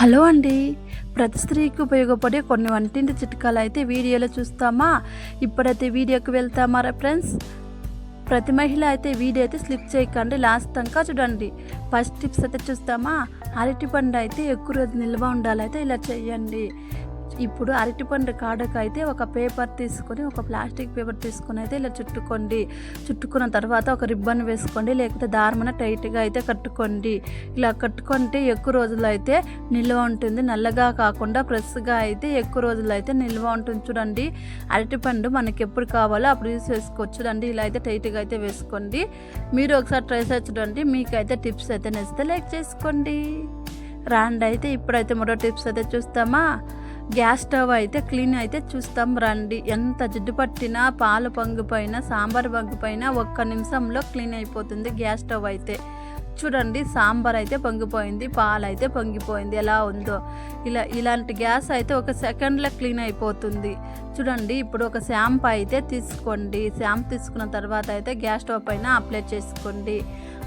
Hello అండి. ప్రతి స్త్రీకి ఉపయోగపడే కొన్ని వంటింటి చిట్కాలు అయితే వీడియోలో చూస్తామా? ఇప్పుడైతే వీడియోకి వెళ్తామా ఫ్రెండ్స్ ప్రతి మహిళ అయితే వీడియో అయితే స్లిప్ చేయకండి లాస్ట్ దాకా చూడండి. ఫస్ట్ టిప్స్ అయితే చూస్తామా? అరటిపండు అయితే ఎక్కువ రోజు నిల్వ ఉండాలైతే ఇలా చేయండి. ఇప్పుడు అరటిపండు కాడకు అయితే ఒక పేపర్ తీసుకొని ఒక ప్లాస్టిక్ పేపర్ తీసుకొని అయితే ఇలా చుట్టుకోండి. చుట్టుకున్న తర్వాత ఒక రిబ్బన్ వేసుకోండి లేకపోతే దారమైన టైట్గా అయితే కట్టుకోండి. ఇలా కట్టుకుంటే ఎక్కువ రోజులు అయితే నిల్వ ఉంటుంది. నల్లగా కాకుండా ఫ్రెష్గా అయితే ఎక్కువ రోజులు అయితే నిల్వ ఉంటుంది. చూడండి అరటిపండు మనకి ఎప్పుడు కావాలో అప్పుడు యూస్ చేసుకోవచ్చు. చూడండి ఇలా అయితే టైట్గా అయితే వేసుకోండి. మీరు ఒకసారి ట్రై చేసి చూడండి. మీకైతే టిప్స్ అయితే నచ్చితే లైక్ చేసుకోండి. రాండి అయితే ఇప్పుడైతే మరో టిప్స్ అయితే చూస్తామా? గ్యాస్ స్టవ్ అయితే క్లీన్ అయితే చూస్తాం రండి. ఎంత జిడ్డు పట్టినా పాలు పంగిపోయినా సాంబార్ పొంగిపోయినా ఒక్క నిమిషంలో క్లీన్ అయిపోతుంది గ్యాస్ స్టవ్ అయితే. చూడండి సాంబార్ అయితే పొంగిపోయింది పాలు అయితే పొంగిపోయింది. ఎలా ఉందో. ఇలా ఇలాంటి గ్యాస్ అయితే ఒక సెకండ్లో క్లీన్ అయిపోతుంది. చూడండి ఇప్పుడు ఒక షాంపూ అయితే తీసుకోండి. షాంపూ తీసుకున్న తర్వాత అయితే గ్యాస్ స్టవ్ పైన అప్లై చేసుకోండి.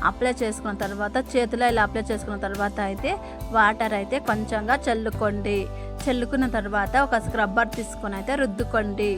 అప్లై చేసుకున్న తర్వాత చేతిలో ఇలా అప్లై చేసుకున్న తర్వాత అయితే వాటర్ అయితే కొంచెంగా చల్లుకోండి. చల్లుకున్న తర్వాత ఒక స్క్రబ్బర్ తీసుకొని అయితే రుద్దుకోండి.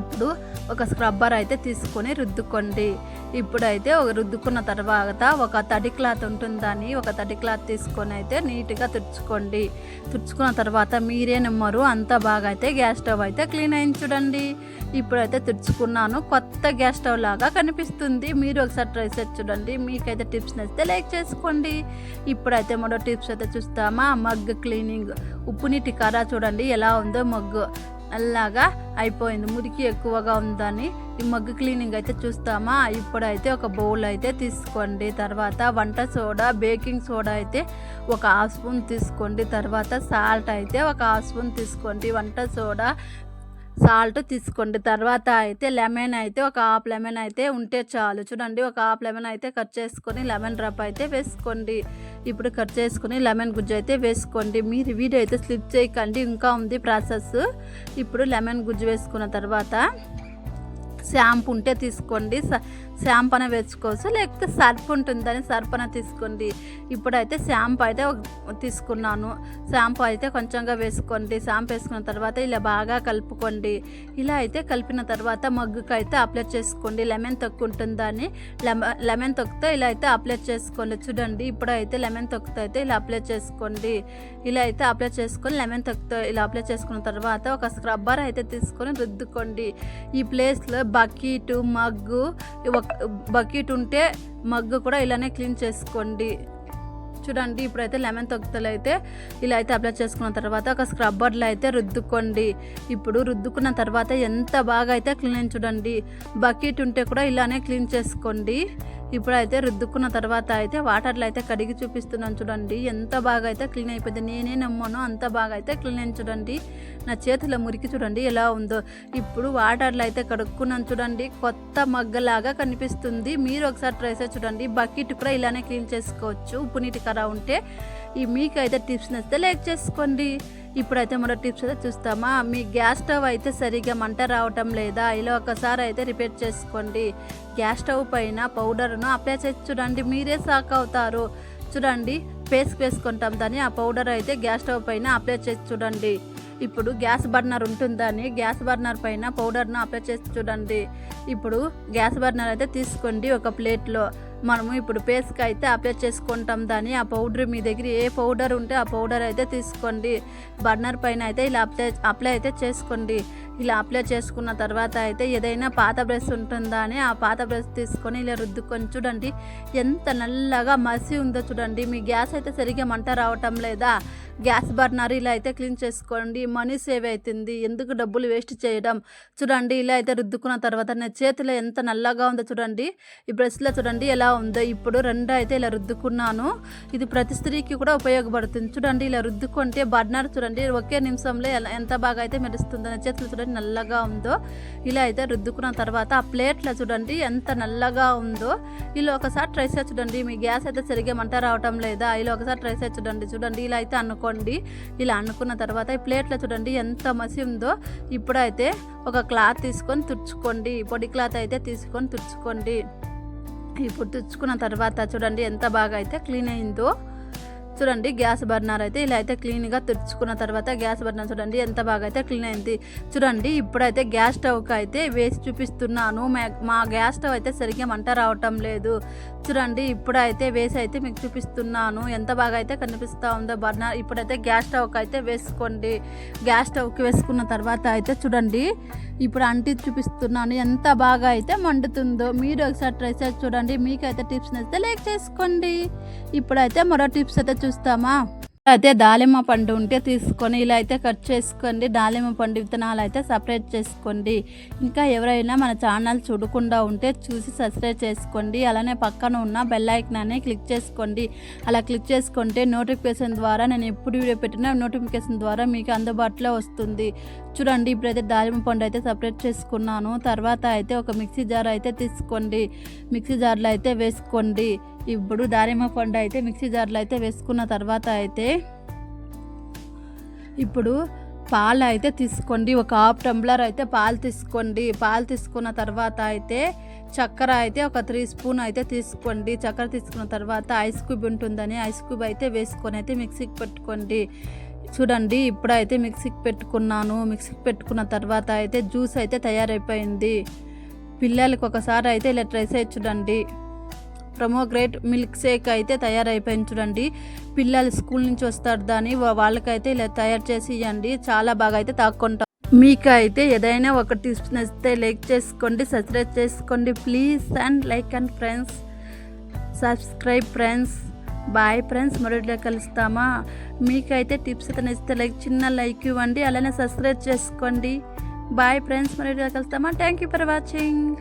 ఇప్పుడు ఒక స్క్రబ్బర్ అయితే తీసుకొని రుద్దుకోండి. ఇప్పుడైతే ఒక రుద్దుకున్న తర్వాత ఒక తడి క్లాత్ ఉంటుందని ఒక తడి క్లాత్ తీసుకొని అయితే నీట్గా తుడుచుకోండి. తుడుచుకున్న తర్వాత మీరే నమ్మరు అంత బాగా అయితే గ్యాస్ స్టవ్ అయితే క్లీన్ అయిన చూడండి. ఇప్పుడైతే తుడుచుకున్నాను కొత్త గ్యాస్ స్టవ్ లాగా కనిపిస్తుంది. మీరు ఒకసారి ట్రై చేసి చూడండి. మీకైతే టిప్స్ నచ్చితే లైక్ చేసుకోండి. ఇప్పుడైతే మరో టిప్స్ అయితే చూస్తామా? Mug cleaning. ఉప్పు నీటి కారా చూడండి ఎలా ఉందో మగ్గు. నల్లగా అయిపోయింది. మురికి ఎక్కువగా ఉందని ఈ మగ్గు క్లీనింగ్ అయితే చూస్తామా? ఇప్పుడైతే ఒక బౌల్ అయితే తీసుకోండి. తర్వాత వంట సోడా బేకింగ్ సోడా అయితే ఒక హాఫ్ స్పూన్ తీసుకోండి. తర్వాత సాల్ట్ అయితే ఒక హాఫ్ స్పూన్ తీసుకోండి. వంట సోడా సాల్ట్ తీసుకోండి. తర్వాత అయితే లెమన్ అయితే ఒక హాఫ్ లెమన్ అయితే ఉంటే చాలు. చూడండి ఒక హాఫ్ లెమన్ అయితే కట్ చేసుకొని లెమన్ డ్రాప్ అయితే వేసుకోండి. ఇప్పుడు కట్ చేసుకొని లెమన్ గుజ్జు అయితే వేసుకోండి. మీరు వీడియో అయితే స్లిప్ చేయకండి. ఇంకా ఉంది ప్రాసెస్. ఇప్పుడు లెమన్ గుజ్జు వేసుకున్న తర్వాత షాంపూ ఉంటే తీసుకోండి. శాంపన వేసుకోవచ్చు లేకపోతే సర్ఫ్ ఉంటుందని సర్పన తీసుకోండి. ఇప్పుడైతే షాంపూ అయితే తీసుకున్నాను. షాంపూ అయితే కొంచెంగా వేసుకోండి. షాంపూ వేసుకున్న తర్వాత ఇలా బాగా కలుపుకోండి. ఇలా అయితే కలిపిన తర్వాత మగ్గుకు అయితే అప్లై చేసుకోండి. లెమన్ తొక్కు ఉంటుందని లెమన్ లెమన్ తొక్కుతో ఇలా అయితే అప్లై చేసుకోండి. చూడండి ఇప్పుడైతే లెమన్ తొక్కుతో అయితే ఇలా అప్లై చేసుకోండి. ఇలా అయితే అప్లై చేసుకొని లెమన్ తొక్కుతో ఇలా అప్లై చేసుకున్న తర్వాత ఒక స్క్రబ్బర్ అయితే తీసుకొని రుద్దుకోండి. ఈ ప్లేస్లో బకీటు మగ్గు ఒక బకెట్ ఉంటే మగ్గు కూడా ఇలానే క్లీన్ చేసుకోండి. చూడండి ఇప్పుడైతే లెమన్ తొక్కుతలు అయితే ఇలా అయితే అప్లై చేసుకున్న తర్వాత ఒక స్క్రబ్బర్లో అయితే రుద్దుకోండి. ఇప్పుడు రుద్దుకున్న తర్వాత ఎంత బాగా అయితే క్లీన్ చూడండి. బకెట్ ఉంటే కూడా ఇలానే క్లీన్ చేసుకోండి. ఇప్పుడైతే రుద్దుకున్న తర్వాత అయితే వాటర్లో అయితే కడిగి చూపిస్తున్నాను చూడండి. ఎంత బాగా అయితే క్లీన్ అయిపోయింది. నేనే నమ్మను. అంత బాగా అయితే క్లీన్ అయింది చూడండి. నా చేతిలో మురికి చూడండి ఎలా ఉందో. ఇప్పుడు వాటర్లో అయితే కడుక్కున్నాను చూడండి. కొత్త మగ్గలాగా కనిపిస్తుంది. మీరు ఒకసారి ట్రై చేసి చూడండి. బకెట్ కూడా ఇలానే క్లీన్ చేసుకోవచ్చు. ఉప్పు నీటి కర ఉంటే ఈ మీకు అయితే టిప్స్ నచ్చితే లైక్ చేసుకోండి. ఇప్పుడైతే మరో టిప్స్ అయితే చూస్తామా? మీ గ్యాస్ స్టవ్ అయితే సరిగా మంట రావటం లేదా? ఇలా ఒకసారి అయితే రిపేర్ చేసుకోండి. గ్యాస్ స్టవ్ పైన పౌడర్ను అప్లై చేసి చూడండి మీరే షాక్ అవుతారు. చూడండి పేస్ట్ వేసుకుంటాం దాన్ని ఆ పౌడర్ అయితే గ్యాస్ స్టవ్ పైన అప్లై చేసి చూడండి. ఇప్పుడు గ్యాస్ బర్నర్ ఉంటుందని గ్యాస్ బర్నర్ పైన పౌడర్ను అప్లై చేసి చూడండి. ఇప్పుడు గ్యాస్ బర్నర్ అయితే తీసుకోండి ఒక ప్లేట్లో. మనము ఇప్పుడు పేస్ట్కి అయితే అప్లై చేసుకుంటాం దాన్ని. ఆ పౌడర్ మీ దగ్గర ఏ పౌడర్ ఉంటే ఆ పౌడర్ అయితే తీసుకోండి. బర్నర్ పైన అయితే ఇలా అప్లై అప్లై అయితే చేసుకోండి. ఇలా అప్లై చేసుకున్న తర్వాత అయితే ఏదైనా పాత బ్రష్ ఉంటుందా అని ఆ పాత బ్రష్ తీసుకొని ఇలా రుద్దుకొని చూడండి. ఎంత నల్లగా మసి ఉందో చూడండి. మీ గ్యాస్ అయితే సరిగ్గా మంట రావటం లేదా? గ్యాస్ బర్నర్ ఇలా అయితే క్లీన్ చేసుకోండి మనీ సేవ్ అవుతుంది ఎందుకు డబ్బులు వేస్ట్ చేయడం? చూడండి ఇలా అయితే రుద్దుకున్న తర్వాత నా చేతిలో ఎంత నల్లగా ఉందో చూడండి ఈ బ్రష్లో చూడండి ఎలా ఉందో. ఇప్పుడు రెండు అయితే ఇలా రుద్దుకున్నాను. ఇది ప్రతి స్త్రీకి కూడా ఉపయోగపడుతుంది. చూడండి ఇలా రుద్దుకుంటే బర్నర్ చూడండి ఒకే నిమిషంలో ఎలా- ఎంత బాగా అయితే మెరుస్తుందో. నా చేతిలో చూడండి నల్లగా ఉందో. ఇలా అయితే రుద్దుకున్న తర్వాత ఆ ప్లేట్లో చూడండి ఎంత నల్లగా ఉందో. ఇలా ఒకసారి ట్రై చేసి చూడండి మీ గ్యాస్ అయితే సరిగ్గా మంట రావటం లేదా? ఇలా ఒకసారి ట్రై చేసి చూడండి చూడండి ఇలా అయితే అనుకోండి. ఇలా అనుకున్న తర్వాత ఈ ప్లేట్లో చూడండి ఎంత మసి ఉందో. ఇప్పుడైతే ఒక క్లాత్ తీసుకొని తుడుచుకోండి. పొడి క్లాత్ అయితే తీసుకొని తుడుచుకోండి. ఇప్పుడు తుడుచుకున్న తర్వాత చూడండి ఎంత బాగా అయితే క్లీన్ అయిందో. చూడండి గ్యాస్ బర్నర్ అయితే ఇలా అయితే క్లీన్గా తుడుచుకున్న తర్వాత గ్యాస్ బర్నర్ చూడండి ఎంత బాగా అయితే క్లీన్ అయింది. చూడండి ఇప్పుడైతే గ్యాస్ స్టవ్కి అయితే వేసి చూపిస్తున్నాను. మా- మా గ్యాస్ స్టవ్ అయితే సరిగ్గా మంట రావటం లేదు. చూడండి ఇప్పుడైతే వేసి అయితే మీకు చూపిస్తున్నాను. ఎంత బాగా అయితే కనిపిస్తూ ఉందో బర్నర్. ఇప్పుడైతే గ్యాస్ స్టవ్కి అయితే వేసుకోండి. గ్యాస్ స్టవ్కి వేసుకున్న తర్వాత అయితే చూడండి ఇప్పుడు అంటి చూపిస్తున్నాను. ఎంత బాగా అయితే మండుతుందో మీరు ఒకసారి ట్రై చేసి చూడండి. మీకైతే టిప్స్ నచ్చితే లైక్ చేసుకోండి. ఇప్పుడైతే మరో టిప్స్ అయితే చూస్తామా? అయితే దాలిమ్మ పండు ఉంటే తీసుకొని ఇలా అయితే కట్ చేసుకోండి. దాలిమ్మ పండు విత్తనాలు అయితే సపరేట్ చేసుకోండి. ఇంకా ఎవరైనా మన ఛానల్ చూడకుండా ఉంటే చూసి సబ్స్క్రైబ్ చేసుకోండి. అలానే పక్కన ఉన్న బెల్ ఐకాన్ని క్లిక్ చేసుకోండి. అలా క్లిక్ చేసుకుంటే నోటిఫికేషన్ ద్వారా నేను ఎప్పుడు వీడియో పెట్టినా నోటిఫికేషన్ ద్వారా మీకు అందుబాటులో వస్తుంది. చూడండి ఇప్పుడైతే దాలిమ్మ పండు అయితే సపరేట్ చేసుకున్నాను. తర్వాత అయితే ఒక మిక్సీ జార్ అయితే తీసుకోండి. మిక్సీ జార్లో అయితే వేసుకోండి. ఇప్పుడు దానిమ్మ పండు అయితే మిక్సీ జార్లో అయితే వేసుకున్న తర్వాత అయితే ఇప్పుడు పాలు అయితే తీసుకోండి. ఒక హాఫ్ టంబ్లర్ అయితే పాలు తీసుకోండి. పాలు తీసుకున్న తర్వాత అయితే చక్కెర అయితే ఒక త్రీ స్పూన్ అయితే తీసుకోండి. చక్కెర తీసుకున్న తర్వాత ఐస్ క్యూబ్ ఉంటుందని ఐస్ క్యూబ్ అయితే వేసుకొని అయితే మిక్సీకి పెట్టుకోండి. చూడండి ఇప్పుడైతే మిక్సీకి పెట్టుకున్నాను. మిక్సీకి పెట్టుకున్న తర్వాత అయితే జ్యూస్ అయితే తయారైపోయింది. పిల్లలకి ఒకసారి అయితే ఇలా ట్రై చేసి చూడండి. ప్రమోగ్రేట్ మిల్క్ షేక్ అయితే తయారైపోయింది చూడండి. పిల్లలు స్కూల్ నుంచి వస్తారు దాన్ని వాళ్ళకైతే ఇలా తయారు చేసి ఇవ్వండి చాలా బాగా అయితే తాక్కుంటాం. మీకు అయితే ఏదైనా ఒక టిప్స్ నచ్చితే లైక్ చేసుకోండి సబ్స్క్రైబ్ చేసుకోండి. Please and like and friends. Subscribe friends. Bye friends. మరొకటిలో కలుస్తామా? మీకైతే టిప్స్ అయితే నచ్చితే లైక్ చిన్న లైక్ ఇవ్వండి. అలానే సబ్స్క్రైబ్ చేసుకోండి. Bye friends. మరొకటిలో కలుస్తామా? Thank you for watching.